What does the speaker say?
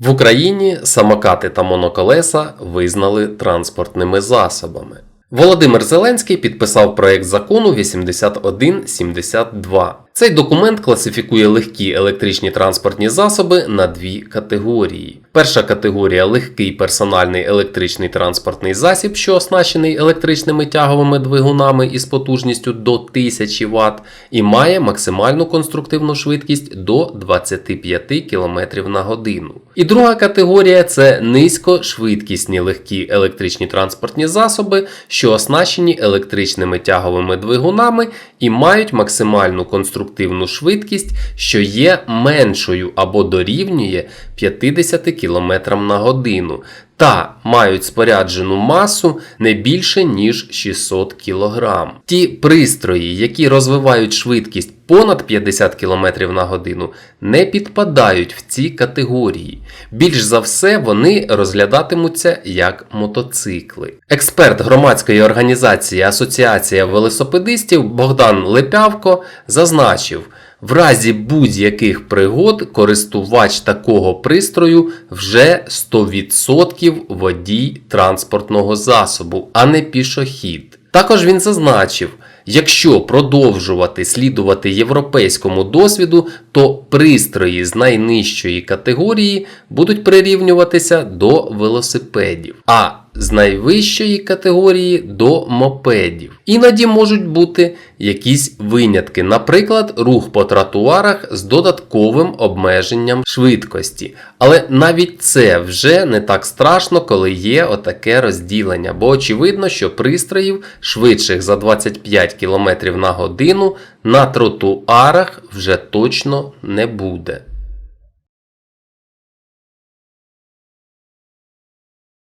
В Україні самокати та моноколеса визнали транспортними засобами. Володимир Зеленський підписав проект закону 8172. Цей документ класифікує легкі електричні транспортні засоби на дві категорії. Перша категорія легкий персональний електричний транспортний засіб, що оснащений електричними тяговими двигунами із потужністю до 1000 Вт і має максимальну конструктивну швидкість до 25 км на годину. І друга категорія це низькошвидкісні легкі електричні транспортні засоби, що оснащені електричними тяговими двигунами і мають максимальну конструктивну швидкість, що є меншою або дорівнює 50 км на годину, та мають споряджену масу не більше ніж 600 кг. Ті пристрої, які розвивають швидкість понад 50 км на годину, не підпадають в ці категорії. Більш за все, вони розглядатимуться як мотоцикли. Експерт громадської організації Асоціація велосипедистів Богдан Лепявко зазначив. В разі будь-яких пригод користувач такого пристрою вже 100% водій транспортного засобу, а не пішохід. Також він зазначив, якщо продовжувати слідувати європейському досвіду, то пристрої з найнижчої категорії будуть прирівнюватися до велосипедів, а з найвищої категорії до мопедів. Іноді можуть бути якісь винятки, наприклад, рух по тротуарах з додатковим обмеженням швидкості. Але навіть це вже не так страшно, коли є отаке розділення, бо очевидно, що пристроїв швидших за 25 км на годину на тротуарах вже точно не буде.